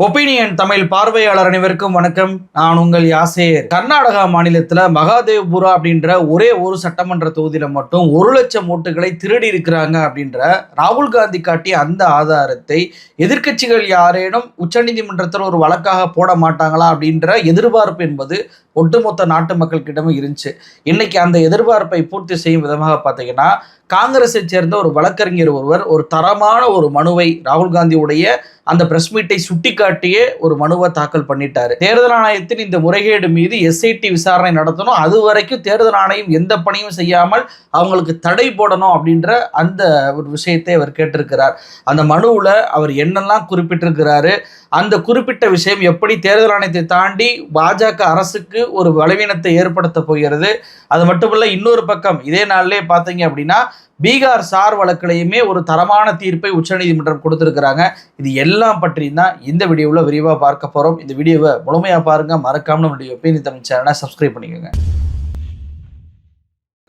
Opinion Tamil பார்வையாளர் அனைவருக்கும் வணக்கம். நான் உங்கள் யாசேர். கர்நாடகா மாநிலத்தில் மகாதேவ்புரா அப்படின்ற ஒரே ஒரு சட்டமன்ற தொகுதியில் மட்டும் ஒரு லட்சம் ஓட்டுகளை திருடி இருக்கிறாங்க அப்படின்ற ராகுல் காந்தி காட்டிய அந்த ஆதாரத்தை எதிர்க்கட்சிகள் யாரேனும் உச்சநீதிமன்றத்தில் ஒரு வழக்காக போட மாட்டாங்களா அப்படின்ற எதிர்பார்ப்பு என்பது ஒட்டுமொத்த நாட்டு மக்கள்கிட்டமும் இருந்துச்சு. இன்னைக்கு அந்த எதிர்பார்ப்பை பூர்த்தி செய்யும் விதமாக பார்த்தீங்கன்னா காங்கிரஸை சேர்ந்த ஒரு வழக்கறிஞர் ஒருவர் ஒரு தரமான ஒரு மனுவை ராகுல் காந்தியுடைய அந்த பிரஸ் மீட்டை சுட்டிக்காட்டியே ஒரு மனுவை தாக்கல் பண்ணிட்டாரு. தேர்தல் ஆணையத்தின் இந்த முறைகேடு மீது எஸ்ஐடி விசாரணை நடத்தணும். அது வரைக்கும் தேர்தல் ஆணையம் எந்த பணியும் செய்யாமல் அவங்களுக்கு தடை போடணும் அப்படின்ற அந்த ஒரு விஷயத்தை அவர் கேட்டிருக்கிறார். அந்த மனுவில் அவர் என்னெல்லாம் குறிப்பிட்டிருக்கிறாரு அந்த குறிப்பிட்ட விஷயம் எப்படி தேர்தல் ஆணையத்தை தாண்டி பாஜக அரசுக்கு ஒரு பலவீனத்தை ஏற்படுத்த போகிறது. அது மட்டுமல்ல இன்னொரு பக்கம் இதே நாள்லயே பார்த்தீங்க அப்படின்னா பீகார் சார் வழக்கிலையுமே ஒரு தரமான தீர்ப்பை உச்சநீதிமன்றம் கொடுத்துருக்குறாங்க. இது எல்லாம் பற்றியும் தான் இந்த வீடியோவில் விரிவாக பார்க்க போகிறோம் இந்த வீடியோவை முழுமையாக பாருங்க. மறக்காமல் நம்மளுடைய ஒப்பீனியன் தமிழ் சேனலை சப்ஸ்கிரைப் பண்ணிக்கோங்க.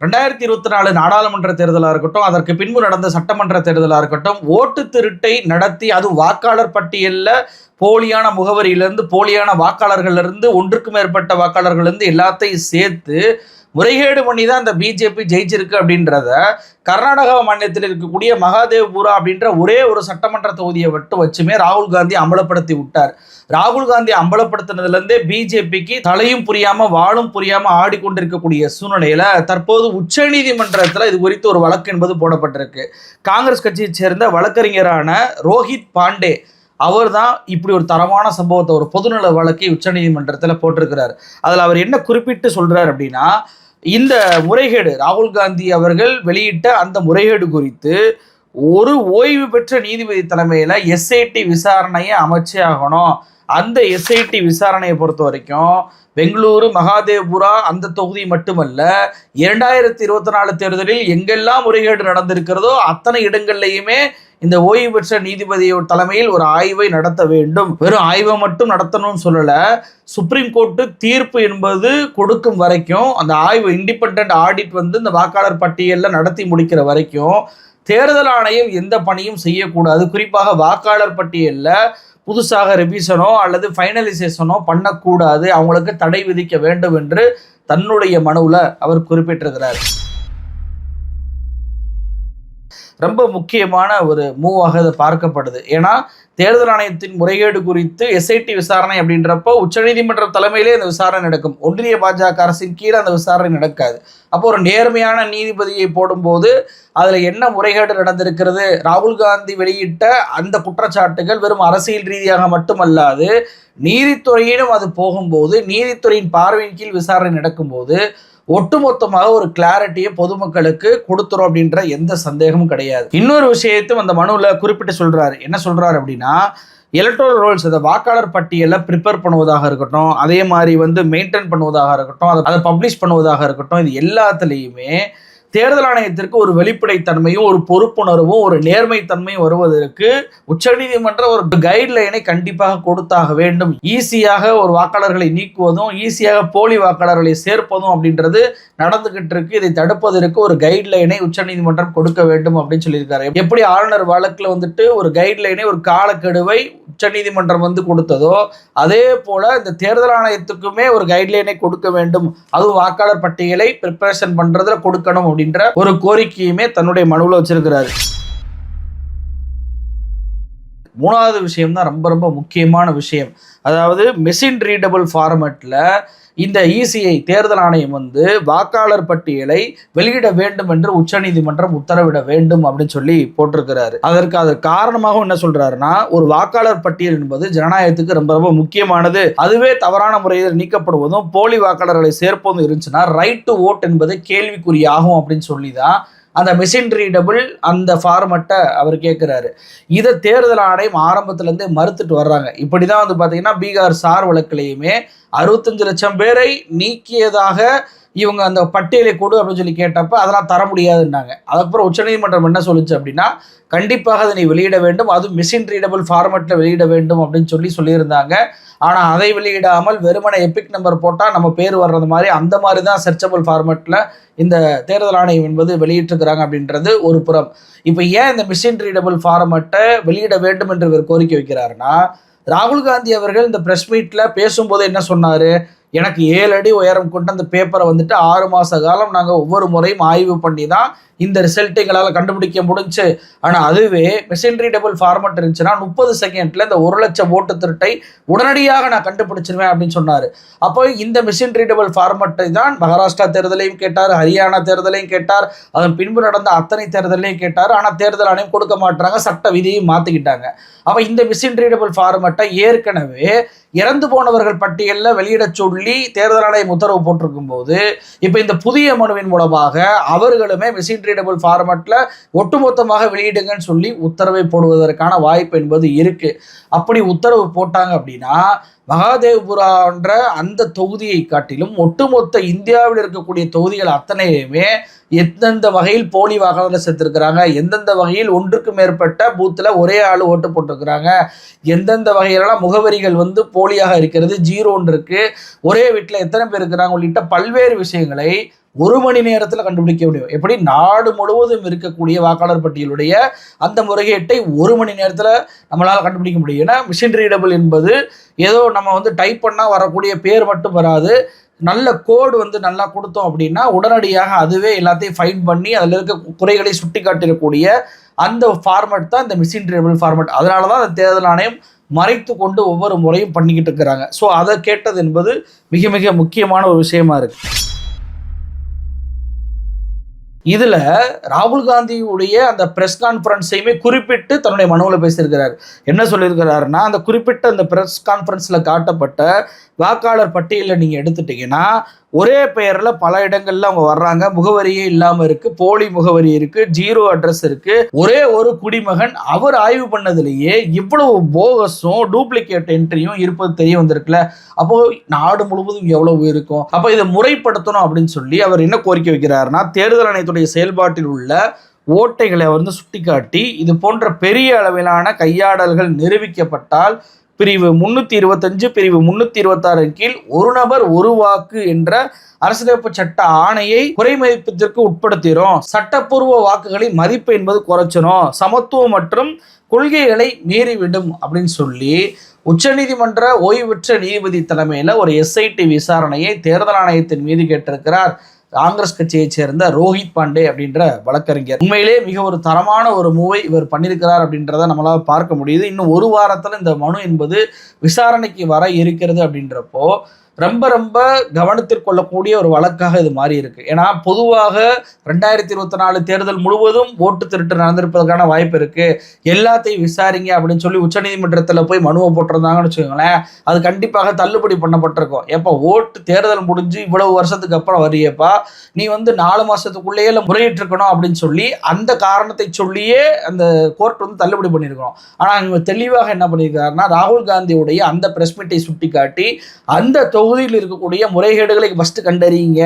ரெண்டாயிரத்தி இருபத்தி நாலு நாடாளுமன்ற தேர்தலாக இருக்கட்டும் அதற்கு பின்பு நடந்த சட்டமன்ற தேர்தலாக இருக்கட்டும் ஓட்டு திருட்டை நடத்தி அது வாக்காளர் பட்டியலில் போலியான முகவரியிலிருந்து போலியான வாக்காளர்கள்லேருந்து ஒன்றுக்கு மேற்பட்ட வாக்காளர்கள்லேருந்து எல்லாத்தையும் சேர்த்து முறைகேடு பண்ணி தான் இந்த பிஜேபி ஜெயிச்சிருக்கு அப்படின்றத கர்நாடகா மாநிலத்தில் இருக்கக்கூடிய மகாதேவ்புரா அப்படின்ற ஒரே ஒரு சட்டமன்ற தொகுதியை மட்டும் வச்சுமே ராகுல் காந்தி அம்பலப்படுத்தி விட்டார். ராகுல் காந்தி அம்பலப்படுத்தினதுலேருந்தே பிஜேபிக்கு தலையும் புரியாமல் வாழும் புரியாமல் ஆடிக்கொண்டிருக்கக்கூடிய சூழ்நிலையில் தற்போது உச்சநீதிமன்றத்தில் இது குறித்து ஒரு வழக்கு என்பது போடப்பட்டிருக்கு. காங்கிரஸ் கட்சியை சேர்ந்த வழக்கறிஞரான ரோஹித் பாண்டே அவர் தான் இப்படி ஒரு தரமான சம்பவத்தை ஒரு பொதுநல வழக்கை உச்சநீதிமன்றத்தில் போட்டிருக்கிறார். அதில் அவர் என்ன குறிப்பிட்டு சொல்கிறார் அப்படின்னா இந்த முறைகேடு ராகுல் காந்தி அவர்கள் வெளியிட்ட அந்த முறைகேடு குறித்து ஒரு ஓய்வு பெற்ற நீதிபதி தலைமையில் எஸ்ஐடி விசாரணையை அமைச்சே ஆகணும். அந்த எஸ்ஐடி விசாரணையை பொறுத்த வரைக்கும் பெங்களூரு மகாதேவ்புரா அந்த தொகுதி மட்டுமல்ல இரண்டாயிரத்தி இருபத்தி நாலு தேர்தலில் எங்கெல்லாம் முறைகேடு நடந்திருக்கிறதோ அத்தனை இடங்கள்லையுமே இந்த ஓய்வு பெற்ற நீதிபதியோட தலைமையில் ஒரு ஆய்வை நடத்த வேண்டும். வெறும் ஆய்வை மட்டும் நடத்தணும்னு சொல்லலை. சுப்ரீம் கோர்ட்டு தீர்ப்பு என்பது கொடுக்கும் வரைக்கும் அந்த ஆய்வு இண்டிபெண்ட் ஆடிட் வந்து இந்த வாக்காளர் பட்டியலில் நடத்தி முடிக்கிற வரைக்கும் தேர்தல் ஆணையம் எந்த பணியும் செய்யக்கூடாது. குறிப்பாக வாக்காளர் பட்டியலில் புதுசாக ரிவிஷனோ அல்லது ஃபைனலைசேஷனோ பண்ணக்கூடாது. அவங்களுக்கு தடை விதிக்க வேண்டும் என்று தன்னுடைய மனுவில் அவர் குறிப்பிட்டிருக்கிறார். ரொம்ப முக்கியமான ஒரு மூவாக அது பார்க்கப்படுது. ஏன்னா தேர்தல் ஆணையத்தின் முறைகேடு குறித்து எஸ்ஐடி விசாரணை அப்படின்றப்போ உச்சநீதிமன்ற தலைமையிலே அந்த விசாரணை நடக்கும். ஒன்றிய பாஜக அரசின் கீழே அந்த விசாரணை நடக்காது. அப்போ ஒரு நேர்மையான நீதிபதியை போடும்போது அதில் என்ன முறைகேடு நடந்திருக்கிறது? ராகுல் காந்தி வெளியிட்ட அந்த குற்றச்சாட்டுகள் வெறும் அரசியல் ரீதியாக மட்டுமல்லாது நீதித்துறையிலும் அது போகும்போது நீதித்துறையின் பார்வையின் கீழ் விசாரணை நடக்கும்போது ஒட்டுமொத்தமாக ஒரு கிளாரிட்டியை பொதுமக்களுக்கு கொடுத்துரும் அப்படின்ற எந்த சந்தேகமும் கிடையாது. இன்னொரு விஷயத்தையும் அந்த மனுவில் குறிப்பிட்டு சொல்கிறாரு என்ன சொல்கிறாரு அப்படின்னா எலக்ட்ரல் ரோல்ஸ் அதை வாக்காளர் பட்டியலை ப்ரிப்பேர் பண்ணுவதாக இருக்கட்டும் அதே மாதிரி வந்து மெயின்டைன் பண்ணுவதாக இருக்கட்டும் அதை அதை பப்ளிஷ் பண்ணுவதாக இருக்கட்டும் இது எல்லாத்துலேயுமே தேர்தல் ஆணையத்திற்கு ஒரு வெளிப்படைத்தன்மையும் ஒரு பொறுப்புணர்வும் ஒரு நேர்மைத்தன்மையும் வருவதற்கு உச்சநீதிமன்றம் ஒரு கைட்லைனை கண்டிப்பாக கொடுத்தாக வேண்டும். ஈஸியாக ஒரு வாக்காளர்களை நீக்குவதும் ஈஸியாக போலி வாக்காளர்களை சேர்ப்பதும் அப்படின்றது நடந்துகிட்டு இருக்கு. இதை தடுப்பதற்கு ஒரு கைட்லைனை உச்சநீதிமன்றம் கொடுக்க வேண்டும் அப்படின்னு சொல்லியிருக்காரு. எப்படி ஆளுநர் வழக்கில் வந்துட்டு ஒரு கைட்லைனை ஒரு காலக்கெடுவை உச்சநீதிமன்றம் வந்து கொடுத்ததோ அதே போல இந்த தேர்தல் ஆணையத்துக்குமே ஒரு கைட்லைனை கொடுக்க வேண்டும். அதுவும் வாக்காளர் பட்டியலை ப்ரிப்பரேஷன் பண்றதுல கொடுக்கணும் அப்படின்ற ஒரு கோரிக்கையுமே தன்னுடைய மனுவில் வச்சிருக்கிறாரு. மூணாவது விஷயம் தான் ரொம்ப ரொம்ப முக்கியமான விஷயம். அதாவது மெஷின் ரீடபிள் ஃபார்மேட்டில் இந்த இசிஐ தேர்தல் ஆணையம் வந்து வாக்காளர் பட்டியலை வெளியிட வேண்டும் என்று உச்சநீதிமன்றம் உத்தரவிட வேண்டும் அப்படின்னு சொல்லி போட்டிருக்கிறாரு. அதற்கு அது காரணமாகவும் என்ன சொல்றாருன்னா ஒரு வாக்காளர் பட்டியல் என்பது ஜனநாயகத்துக்கு ரொம்ப ரொம்ப முக்கியமானது. அதுவே தவறான முறையில் நீக்கப்படுவதும் போலி வாக்காளர்களை சேர்ப்பதும் இருந்துச்சுன்னா ரைட் டு ஓட் என்பது கேள்விக்குறியாகும் அப்படின்னு சொல்லி தான் அந்த மிஷின் ரீடபிள் அந்த ஃபார்மட்டை அவர் கேட்குறாரு இதை தேர்தல் ஆணையம் ஆரம்பத்துலேருந்தே மறுத்துட்டு வர்றாங்க. இப்படி தான் வந்து பார்த்தீங்கன்னா பீகார் சார் வழக்கிலையுமே அறுபத்தஞ்சு லட்சம் பேரை நீக்கியதாக இவங்க அந்த பட்டியலை கொடு அப்படின்னு சொல்லி கேட்டப்ப அதெல்லாம் தர முடியாதுன்னாங்க. அதுக்கப்புறம் உச்சநீதிமன்றம் என்ன சொல்லுச்சு அப்படின்னா கண்டிப்பாக அதை நீ வெளியிட வேண்டும். அது மிஷின் ரீடபிள் ஃபார்மேட்டில் வெளியிட வேண்டும் அப்படின்னு சொல்லி சொல்லியிருந்தாங்க. ஆனால் அதை வெளியிடாமல் வெறுமனை எபிக் நம்பர் போட்டால் நம்ம பேர் வர்றது மாதிரி அந்த மாதிரி தான் சர்ச்சபிள் ஃபார்மேட்டில் இந்த தேர்தல் ஆணையம் என்பது வெளியிட்டிருக்கிறாங்க அப்படின்றது ஒரு புறம். இப்போ ஏன் இந்த மிஷின் ரீடபிள் ஃபார்மேட்டை வெளியிட வேண்டும் என்று இவர் கோரிக்கை வைக்கிறாருன்னா ராகுல் காந்தி அவர்கள் இந்த ப்ரெஸ் மீட்டில் பேசும்போது என்ன சொன்னார்? எனக்கு ஏழு அடி உயரம் கொண்ட அந்த பேப்பரை வந்துட்டு ஆறு மாத காலம் நாங்கள் ஒவ்வொரு முறையும் ஆய்வு பண்ணி தான் இந்த ரிசல்ட் எங்களால் கண்டுபிடிக்க முடிஞ்சு. ஆனால் அதுவே மெஷின் ரீடபிள் ஃபார்மட் இருந்துச்சுன்னா முப்பது செகண்ட்ல இந்த ஒரு லட்சம் ஓட்டு திருட்டை உடனடியாக நான் கண்டுபிடிச்சிருவேன் அப்படின்னு சொன்னார். அப்போ இந்த மிஷின் ரீடபிள் ஃபார்மட்டை தான் மகாராஷ்டிரா தேர்தலையும் கேட்டார் ஹரியானா தேர்தலையும் கேட்டார் அதன் பின்பு நடந்த அத்தனை தேர்தலையும் கேட்டார். ஆனால் தேர்தல் ஆணையம் கொடுக்க மாட்டாங்க சட்ட விதியையும் மாற்றிக்கிட்டாங்க அப்போ இந்த மிஷின் ரீடபிள் ஃபார்மட்டை ஏற்கனவே இறந்து போனவர்கள் பட்டியலில் வெளியிட சொல்லி தேர்தல் ஆணையம் உத்தரவு போட்டிருக்கும் போது இப்போ இந்த புதிய மனுவின் மூலமாக அவர்களுமே மிஷின் ரீடபிள் ஃபார்மட்டில் ஒட்டுமொத்தமாக வெளியிடுங்கன்னு சொல்லி உத்தரவை போடுவதற்கான வாய்ப்பு என்பது இருக்குது அப்படி உத்தரவு போட்டாங்க அப்படின்னா மகாதேவ்புரான்ற அந்த தொகுதியை காட்டிலும் ஒட்டுமொத்த இந்தியாவில் இருக்கக்கூடிய தொகுதிகள் அத்தனையுமே எந்தெந்த வகையில் போலி வாக்காளர்கள் செத்துருக்குறாங்க? எந்தெந்த வகையில் ஒன்றுக்கு மேற்பட்ட பூத்தில் ஒரே ஆள் ஓட்டு போட்டிருக்கிறாங்க? எந்தெந்த வகையிலலாம் முகவரிகள் வந்து போலியாக இருக்கிறது? ஜீரோன்னு இருக்குது ஒரே வீட்டில் எத்தனை பேர் இருக்கிறாங்க? உள்ளிட்ட பல்வேறு விஷயங்களை ஒரு மணி நேரத்தில் கண்டுபிடிக்க முடியும். எப்படி? நாடு முழுவதும் இருக்கக்கூடிய வாக்காளர் பட்டியலுடைய அந்த முறைகேட்டை ஒரு மணி நேரத்தில் நம்மளால் கண்டுபிடிக்க முடியும். ஏன்னா மிஷின் ரீடபிள் என்பது ஏதோ நம்ம வந்து டைப் பண்ணால் வரக்கூடிய பேர் மட்டும் வராது. நல்ல கோடு வந்து நல்லா கொடுத்தோம் அப்படின்னா உடனடியாக அதுவே எல்லாத்தையும் ஃபைன் பண்ணி அதில் இருக்க குறைகளை சுட்டி காட்டிடக்கூடிய அந்த ஃபார்மேட் தான் இந்த மிஷின் ட்ரேபிள் ஃபார்மேட் அதனால தான் அந்த தேர்தல் ஆணையம் மறைத்து கொண்டு ஒவ்வொரு முறையும் பண்ணிக்கிட்டு இருக்கிறாங்க. ஸோ அதை கேட்டது என்பது மிக மிக முக்கியமான ஒரு விஷயமா இருக்குது இதுல ராகுல் காந்தியுடைய அந்த பிரஸ் கான்ஃபரன்ஸையுமே குறிப்பிட்டு தன்னுடைய மனுவில் பேசியிருக்கிறார். என்ன சொல்லியிருக்கிறாருன்னா அந்த குறிப்பிட்ட அந்த பிரஸ் கான்ஃபரன்ஸில் காட்டப்பட்ட வாக்காளர் பட்டியலில் நீங்கள் எடுத்துட்டீங்கன்னா ஒரே பெயரில் பல இடங்கள்ல அவங்க வர்றாங்க. முகவரியே இல்லாமல் இருக்கு. போலி முகவரி இருக்கு. ஜீரோ அட்ரஸ் இருக்கு. ஒரே ஒரு குடிமகன் அவர் ஆய்வு பண்ணதுலேயே இவ்வளவு போகஸும் டூப்ளிகேட் என்ட்ரியும் இருப்பது தெரிய வந்திருக்குல்ல. அப்போ நாடு முழுவதும் எவ்வளவு இருக்கும்? அப்போ இதை முறைப்படுத்தணும் அப்படின்னு சொல்லி அவர் என்ன கோரிக்கை வைக்கிறாருன்னா தேர்தல் ஆணையத்துடைய செயல்பாட்டில் உள்ள ஓட்டைகளை வந்து சுட்டிக்காட்டி இது போன்ற பெரிய அளவிலான கையாடல்கள் நிரூபிக்கப்பட்டால் பிரிவு முன்னூத்தி இருபத்தஞ்சு பிரிவு முன்னூத்தி இருபத்தாறு கீழ் ஒரு நபர் ஒரு வாக்கு என்ற அரசியலமைப்பு சட்ட ஆணையை குறைமதிப்பதற்கு உட்படுத்திடும் சட்டப்பூர்வ வாக்குகளின் மதிப்பு என்பது குறைச்சிரும். சமத்துவம் மற்றும் கொள்கைகளை மீறிவிடும் அப்படின்னு சொல்லி உச்சநீதிமன்ற ஓய்வு பெற்ற நீதிபதி தலைமையில் ஒரு எஸ்ஐடி விசாரணையை தேர்தல் ஆணையத்தின் மீது கேட்டிருக்கிறார். காங்கிரஸ் கட்சியைச் சேர்ந்த ரோஹித் பாண்டே அப்படின்ற வழக்கறிஞர். உண்மையிலே மிக ஒரு தரமான ஒரு மூவை இவர் பண்ணியிருக்கிறார் அப்படின்றத நம்மளால பார்க்க முடியுது. இன்னும் ஒரு வாரத்தில் இந்த மனு என்பது விசாரணைக்கு வர இருக்கிறது அப்படின்றப்போ ரொம்ப ரொம்ப கவனத்திற்கொள்ளக்கூடிய ஒரு வழக்காக இது மாறி இருக்கு ஏன்னா பொதுவாக ரெண்டாயிரத்தி இருபத்தி நாலு தேர்தல் முழுவதும் ஓட்டு திருட்டு நடந்திருப்பதற்கான வாய்ப்பு இருக்கு. எல்லாத்தையும் விசாரிங்க அப்படின்னு சொல்லி உச்சநீதிமன்றத்தில் போய் மனுவை போட்டிருந்தாங்கன்னு வச்சுக்கோங்களேன் அது கண்டிப்பாக தள்ளுபடி பண்ணப்பட்டிருக்கும். எப்போ? ஓட்டு தேர்தல் முடிஞ்சு இவ்வளவு வருஷத்துக்கு அப்புறம் வரியப்பா நீ வந்து நாலு மாசத்துக்குள்ளேயே முறையிட்டிருக்கணும் அப்படின்னு சொல்லி அந்த காரணத்தை சொல்லியே அந்த கோர்ட் வந்து தள்ளுபடி பண்ணியிருக்கணும். ஆனால் இவங்க தெளிவாக என்ன பண்ணியிருக்காருன்னா ராகுல் காந்தியுடைய அந்த பிரஸ் மீட்டை சுட்டி காட்டி அந்த தொகுதியில் இருக்கக்கூடிய முறைகேடுகளை ஃபஸ்ட்டு கண்டறியுங்க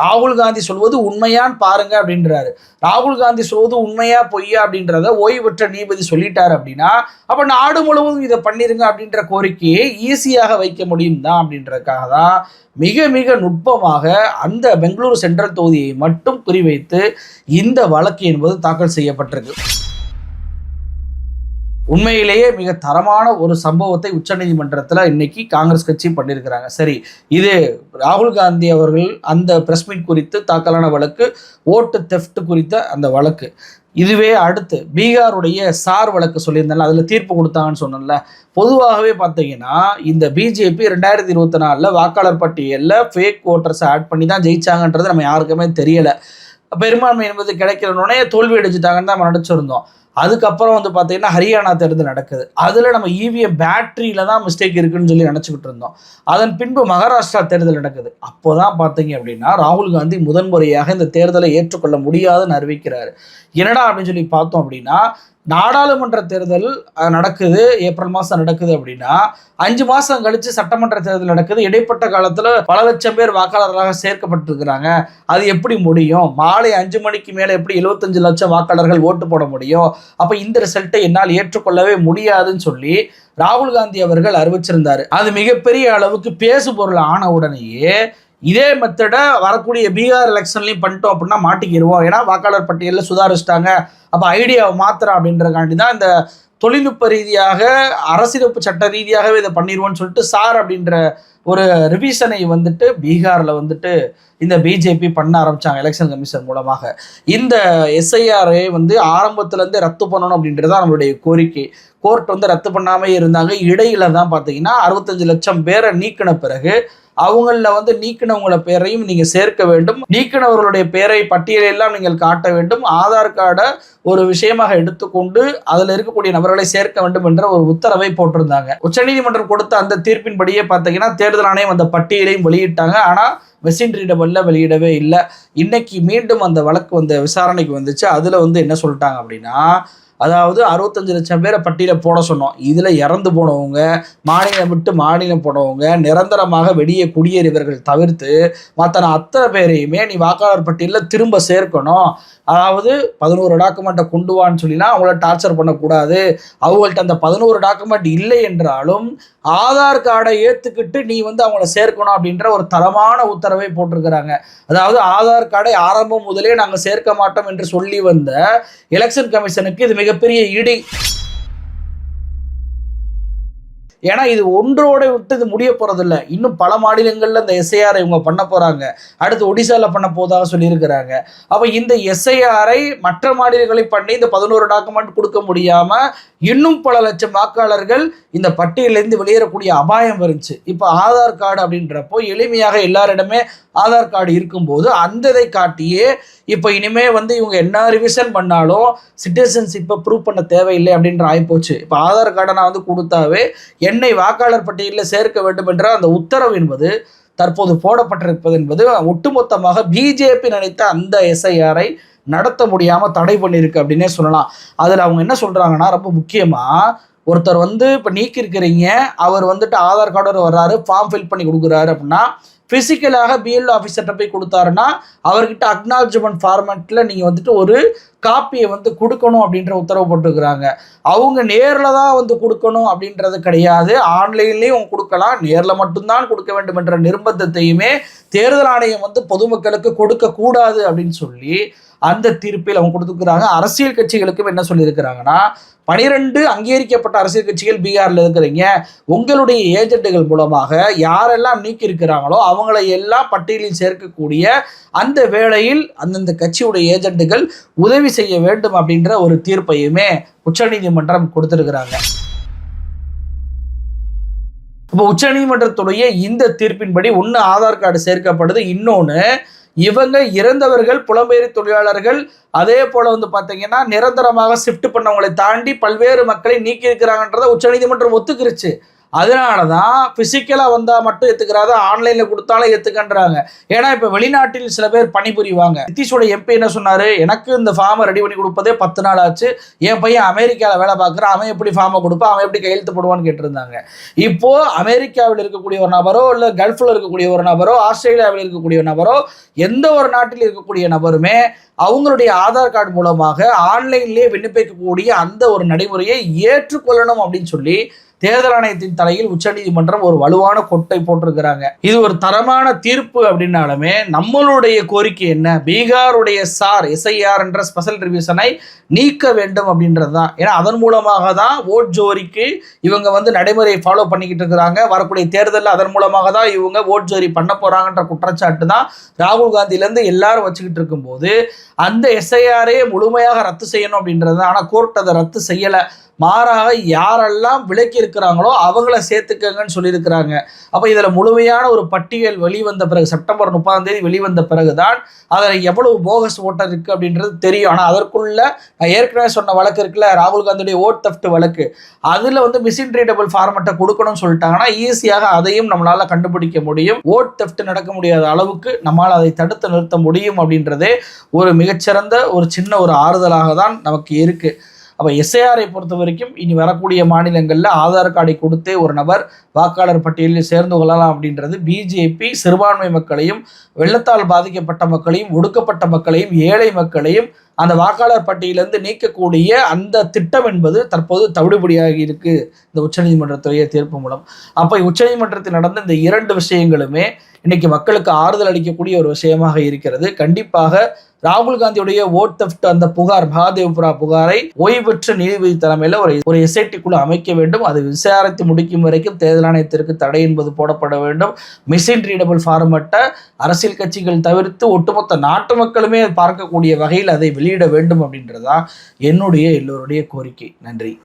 ராகுல் காந்தி சொல்வது உண்மையான்னு பாருங்க அப்படின்றாரு. ராகுல் காந்தி சொல்வது உண்மையா பொய்யா அப்படின்றத ஓய்வு பெற்ற நீதிபதி சொல்லிட்டார் அப்படின்னா அப்போ நாடு முழுவதும் இதை பண்ணிருங்க அப்படின்ற கோரிக்கையை ஈஸியாக வைக்க முடியும் தான் அப்படின்றதுக்காக தான் மிக மிக நுட்பமாக அந்த பெங்களூரு சென்ட்ரல் தொகுதியை மட்டும் குறிவைத்து இந்த வழக்கு என்பது தாக்கல் செய்யப்பட்டிருக்கு. உண்மையிலேயே மிக தரமான ஒரு சம்பவத்தை உச்சநீதிமன்றத்தில் இன்னைக்கு காங்கிரஸ் கட்சி பண்ணியிருக்கிறாங்க. சரி இது ராகுல் காந்தி அவர்கள் அந்த பிரஸ் மீட் குறித்து தாக்கலான வழக்கு ஓட்டு தெஃப்ட் குறித்த அந்த வழக்கு. இதுவே அடுத்து பீகாருடைய சார் வழக்கு சொல்லியிருந்தால அதில் தீர்ப்பு கொடுத்தாங்கன்னு சொன்னல பொதுவாகவே பார்த்தீங்கன்னா இந்த பிஜேபி ரெண்டாயிரத்தி இருபத்தி நாலில் வாக்காளர் பட்டியலில் ஃபேக் ஓட்டர்ஸை ஆட் பண்ணி தான் ஜெயிச்சாங்கன்றது நம்ம யாருக்குமே தெரியலை. பெரும்பான்மை என்பது கிடைக்கிறனோடனே தோல்வி அடிச்சுட்டாங்கன்னு தான் நம்ம நடிச்சிருந்தோம் அதுக்கப்புறம் வந்து பார்த்தீங்கன்னா ஹரியானா தேர்தல் நடக்குது. அதில் நம்ம இவிஎம் பேட்டரியில் தான் மிஸ்டேக் இருக்குன்னு சொல்லி நினச்சிக்கிட்டு இருந்தோம். அதன் பின்பு மகாராஷ்டிரா தேர்தல் நடக்குது. அப்போ தான் பார்த்தீங்க அப்படின்னா ராகுல் காந்தி முதன்முறையாக இந்த தேர்தலை ஏற்றுக்கொள்ள முடியாதுன்னு அறிவிக்கிறாரு. என்னடா அப்படின்னு சொல்லி பார்த்தோம் அப்படின்னா நாடாளுமன்ற தேர்தல் நடக்குது. ஏப்ரல் மாதம் நடக்குது அப்படின்னா அஞ்சு மாதம் கழித்து சட்டமன்ற தேர்தல் நடக்குது. இடைப்பட்ட காலத்தில் பல லட்சம் பேர் வாக்காளர்களாக சேர்க்கப்பட்டிருக்கிறாங்க. அது எப்படி முடியும்? மாலை அஞ்சு மணிக்கு மேலே எப்படி எழுபத்தஞ்சு லட்சம் வாக்காளர்கள் ஓட்டு போட முடியும்? அப்போ இந்த ரிசல்ட்டை என்னால் ஏற்றுக்கொள்ளவே முடியாதுன்னு சொல்லி ராகுல் காந்தி அவர்கள் அறிவிச்சிருந்தார். அது மிகப்பெரிய அளவுக்கு பேசு பொருள் ஆன உடனேயே இதே மெத்தடை வரக்கூடிய பீகார் எலெக்ஷன்லையும் பண்ணிட்டோம் அப்படின்னா மாட்டிக்கிடுவோம் ஏன்னா வாக்காளர் பட்டியலில் சுதாரிச்சிட்டாங்க. அப்போ ஐடியாவை மாத்திரம் அப்படின்றக்காண்டி தான் இந்த தொழில்நுட்ப ரீதியாக அரசியலமைப்பு சட்ட ரீதியாகவே இதை பண்ணிடுவோன்னு சொல்லிட்டு சார் அப்படின்ற ஒரு ரிவிஷனை வந்துட்டு பீகாரில் வந்துட்டு இந்த பிஜேபி பண்ண ஆரம்பிச்சாங்க எலெக்ஷன் கமிஷன் மூலமாக. இந்த எஸ்ஐஆரை வந்து ஆரம்பத்துலேருந்தே ரத்து பண்ணணும் அப்படின்றது தான் நம்மளுடைய கோரிக்கை. கோர்ட் வந்து ரத்து பண்ணாமே இருந்தாங்க. இடையில தான் பார்த்தீங்கன்னா அறுபத்தஞ்சு லட்சம் பேரை நீக்கின பிறகு அவங்களில் வந்து நீக்கினவங்கள பேரையும் நீங்கள் சேர்க்க வேண்டும். நீக்கினவர்களுடைய பேரை பட்டியலெல்லாம் நீங்கள் காட்ட வேண்டும். ஆதார் கார்டை ஒரு விஷயமாக எடுத்துக்கொண்டு அதில் இருக்கக்கூடிய நபர்களை சேர்க்க வேண்டும் என்ற ஒரு உத்தரவை போட்டிருந்தாங்க. உச்சநீதிமன்றம் கொடுத்த அந்த தீர்ப்பின்படியே பார்த்தீங்கன்னா தேர்தல் ஆணையம் அந்த பட்டியலையும் வெளியிட்டாங்க. ஆனால் மெஷின் ரீடபிளில் வெளியிடவே இல்லை. இன்னைக்கு மீண்டும் அந்த வழக்கு வந்த விசாரணைக்கு வந்துச்சு. அதில் வந்து என்ன சொல்லிட்டாங்க அப்படின்னா அதாவது அறுபத்தஞ்சு லட்சம் பேரை பட்டியல போட சொன்னோம். இதில் இறந்து போனவங்க மாநிலம் விட்டு மாநிலம் போனவங்க நிரந்தரமாக வெளியே குடியேறியவர்கள் தவிர்த்து மற்ற அத்தனை பேரையுமே நீ வாக்காளர் பட்டியலில் திரும்ப சேர்க்கணும். அதாவது பதினோரு டாக்குமெண்ட்டை கொண்டு வான்னு சொல்லினா அவங்கள டார்ச்சர் பண்ணக்கூடாது. அவங்கள்ட்ட அந்த பதினோரு டாக்குமெண்ட் இல்லை என்றாலும் ஆதார் கார்டை ஏற்றுக்கிட்டு நீ வந்து அவங்கள சேர்க்கணும் அப்படின்ற ஒரு தரமான உத்தரவை போட்டிருக்கிறாங்க. அதாவது ஆதார் கார்டை ஆரம்பம் முதலே நாங்கள் சேர்க்க மாட்டோம் என்று சொல்லி வந்த எலெக்ஷன் கமிஷனுக்கு இது மிகப்பெரிய இடி. ஏன்னா இது ஒன்றோட விட்டு இது முடிய போகிறதில்ல இன்னும் பல மாநிலங்களில் இந்த எஸ்ஐஆரை இவங்க பண்ண போகிறாங்க அடுத்து ஒடிசாவில் பண்ண போதாக சொல்லியிருக்கிறாங்க. அப்போ இந்த எஸ்ஐஆரை மற்ற மாநிலங்களை பண்ணி இந்த பதினோரு டாக்குமெண்ட் கொடுக்க முடியாமல் இன்னும் பல லட்சம் வாக்காளர்கள் இந்த பட்டியலேருந்து வெளியேறக்கூடிய அபாயம் இருந்துச்சு. இப்போ ஆதார் கார்டு அப்படின்றப்போ எளிமையாக எல்லாரிடமே ஆதார் கார்டு இருக்கும்போது அந்த இதை காட்டியே இப்போ இனிமே வந்து இவங்க என்ன ரிவிஷன் பண்ணாலும் சிட்டிசன்ஷிப்பை ப்ரூவ் பண்ண தேவையில்லை அப்படின்ற ஆகிப்போச்சு இப்போ ஆதார் கார்டை நான் வந்து கொடுத்தாவே என்னை வாக்காளர் பட்டியலில் சேர்க்க வேண்டும் என்ற அந்த உத்தரவு என்பது தற்போது போடப்பட்டிருப்பது என்பது ஒட்டுமொத்தமாக பிஜேபி நினைத்த அந்த எஸ்ஐஆரை நடத்த முடியாமல் தடை பண்ணியிருக்கு அப்படின்னே சொல்லலாம். அதில் அவங்க என்ன சொல்கிறாங்கன்னா ரொம்ப முக்கியமாக ஒருத்தர் வந்து இப்போ நீக்கியிருக்கிறீங்க அவர் வந்துட்டு ஆதார் கார்டோட வர்றாரு ஃபார்ம் ஃபில் பண்ணி கொடுக்குறாரு அப்படின்னா ஃபிசிக்கலாக பிஎல்ஓ ஆஃபீஸர்கிட்ட போய் கொடுத்தாருன்னா அவர்கிட்ட அக்னாலஜ்மெண்ட் ஃபார்மெட்டில் நீங்கள் வந்துட்டு ஒரு காப்பியை வந்து கொடுக்கணும் அப்படின்ற உத்தரவு போட்டுருக்குறாங்க. அவங்க நேரில் தான் வந்து கொடுக்கணும் அப்படின்றது கிடையாது. ஆன்லைன்லேயும் கொடுக்கலாம். நேரில் மட்டும்தான் கொடுக்க வேண்டும் என்ற நிர்பந்தத்தையுமே தேர்தல் ஆணையம் வந்து பொதுமக்களுக்கு கொடுக்கக்கூடாது அப்படின்னு சொல்லி அந்த தீர்ப்பில் அவங்க கொடுத்துருக்குறாங்க. அரசியல் கட்சிகளுக்கும் என்ன சொல்லியிருக்கிறாங்கன்னா பனிரெண்டு அங்கீகரிக்கப்பட்ட அரசியல் கட்சிகள் பீகாரில் இருக்கிறீங்க. உங்களுடைய ஏஜென்ட்டுகள் மூலமாக யாரெல்லாம் நீக்கி இருக்கிறாங்களோ அவங்களை எல்லாம் பட்டியலில் சேர்க்கக்கூடிய அந்த வேளையில் அந்தந்த கட்சியுடைய ஏஜென்ட்டுகள் உதவி செய்ய வேண்டும் அப்படின்ற ஒரு தீர்ப்பையுமே உச்சநீதிமன்றம் கொடுத்துருக்குறாங்க. இப்போ உச்சநீதிமன்றத்துடைய இந்த தீர்ப்பின்படி ஒன்று ஆதார் கார்டு சேர்க்கப்படுது. இன்னொன்று இவங்க இறந்தவர்கள் புலம்பெயர் தொழிலாளர்கள் அதே போல வந்து பார்த்தீங்கன்னா நிரந்தரமாக ஷிஃப்ட் பண்ணவங்களை தாண்டி பல்வேறு மக்களை நீக்கி இருக்கிறாங்கன்றதை உச்சநீதிமன்றம் ஒத்துக்கிருச்சு. அதனால தான் ஃபிசிக்கலாக வந்தால் மட்டும் ஏற்றுக்கிறாத ஆன்லைனில் கொடுத்தாலும் ஏற்றுக்கன்றாங்க ஏன்னா இப்போ வெளிநாட்டில் சில பேர் பணிபுரிவாங்க. நிதிஷோட எம்பி என்ன சொன்னார்? எனக்கு இந்த ஃபார்மை ரெடி பண்ணி கொடுப்பதே பத்து நாள் ஆச்சு. என் பையன் அமெரிக்காவில் வேலை பார்க்குறான். அவன் எப்படி ஃபார்மை கொடுப்பான் அவன் எப்படி கையெழுத்து போடுவான்னு கேட்டிருந்தாங்க. இப்போது அமெரிக்காவில் இருக்கக்கூடிய ஒரு நபரோ இல்லை கல்ஃபில் இருக்கக்கூடிய ஒரு நபரோ ஆஸ்திரேலியாவில் இருக்கக்கூடிய ஒரு நபரோ எந்த ஒரு நாட்டில் இருக்கக்கூடிய நபருமே அவங்களுடைய ஆதார் கார்டு மூலமாக ஆன்லைன்லேயே விண்ணப்பிக்கக்கூடிய அந்த ஒரு நடைமுறையை ஏற்றுக்கொள்ளணும் அப்படின்னு சொல்லி தேர்தல் ஆணையத்தின் தலையில் உச்சநீதிமன்றம் ஒரு வலுவான கொட்டை போட்டிருக்கிறாங்க. இது ஒரு தரமான தீர்ப்பு அப்படின்னாலுமே நம்மளுடைய கோரிக்கை என்ன? பீகாருடைய சார் எஸ்ஐஆர் என்ற ஸ்பெஷல் ரிவிஷனை நீக்க வேண்டும் அப்படின்றது தான். ஏன்னா அதன் மூலமாக தான் ஓட் ஜோரிக்கு இவங்க வந்து நடைமுறையை ஃபாலோ பண்ணிக்கிட்டு இருக்கிறாங்க. வரக்கூடிய தேர்தலில் அதன் மூலமாக தான் இவங்க ஓட் ஜோரி பண்ண போகிறாங்கன்ற குற்றச்சாட்டு தான் ராகுல் காந்தியிலேருந்து எல்லாரும் வச்சுக்கிட்டு இருக்கும்போது அந்த எஸ்ஐஆரே முழுமையாக ரத்து செய்யணும் அப்படின்றது ஆனால் கோர்ட் அதை ரத்து செய்யலை. மாறாக யாரெல்லாம் விலக்கி இருக்கிறாங்களோ அவங்கள சேர்த்துக்கங்கன்னு சொல்லியிருக்கிறாங்க. அப்போ இதில் முழுமையான ஒரு பட்டியல் வெளிவந்த பிறகு செப்டம்பர் முப்பதாம் தேதி வெளிவந்த பிறகு தான் அதில் எவ்வளவு போகஸ் ஓட்டர் இருக்குது அப்படின்றது தெரியும். ஆனால் அதற்குள்ள நான் ஏற்கனவே சொன்ன வழக்கு இருக்குல்ல ராகுல் காந்தியுடைய ஓட் தஃப்ட் வழக்கு. அதில் வந்து மிஷின் ஃபார்மெட்டை கொடுக்கணும்னு சொல்லிட்டாங்கன்னா ஈஸியாக அதையும் நம்மளால் கண்டுபிடிக்க முடியும். ஓட் தெஃப்ட் நடக்க முடியாத அளவுக்கு நம்மால் அதை தடுத்து நிறுத்த முடியும் அப்படின்றதே ஒரு மிகச்சிறந்த ஒரு சின்ன ஒரு ஆறுதலாக தான் நமக்கு இருக்குது அப்போ எஸ்ஐஆரை பொறுத்த வரைக்கும் இனி வரக்கூடிய மாநிலங்களில் ஆதார் கார்டை கொடுத்தே ஒரு நபர் வாக்காளர் பட்டியலில் சேர்ந்து கொள்ளலாம் அப்படின்றது பிஜேபி சிறுபான்மை மக்களையும் வெள்ளத்தால் பாதிக்கப்பட்ட மக்களையும் ஒடுக்கப்பட்ட மக்களையும் ஏழை மக்களையும் அந்த வாக்காளர் பட்டியலிருந்து நீக்கக்கூடிய அந்த திட்டம் என்பது தற்போது தவிடுபடியாகி இருக்கு. இந்த உச்சநீதிமன்றத்துடைய தீர்ப்பு மூலம். அப்போ உச்சநீதிமன்றத்தில் நடந்த இந்த இரண்டு விஷயங்களுமே இன்னைக்கு மக்களுக்கு ஆறுதல் அளிக்கக்கூடிய ஒரு விஷயமாக இருக்கிறது. கண்டிப்பாக ராகுல் காந்தியுடைய ஓட் தெஃப்ட் அந்த புகார் மகாதேவ்புரா புகாரை ஓய்வுற்ற நீதிபதி தலைமையில் ஒரு ஒரு எஸ்ஐடி குழு அமைக்க வேண்டும். அது விசாரித்து முடிக்கும் வரைக்கும் தேர்தல் ஆணையத்திற்கு தடை என்பது போடப்பட வேண்டும். மிஷின் ரீடபிள் ஃபார்மட்டை அரசியல் கட்சிகள் தவிர்த்து ஒட்டுமொத்த நாட்டு மக்களுமே பார்க்கக்கூடிய வகையில் அதை வெளியிட வேண்டும் அப்படின்றதா என்னுடைய எல்லோருடைய கோரிக்கை. நன்றி.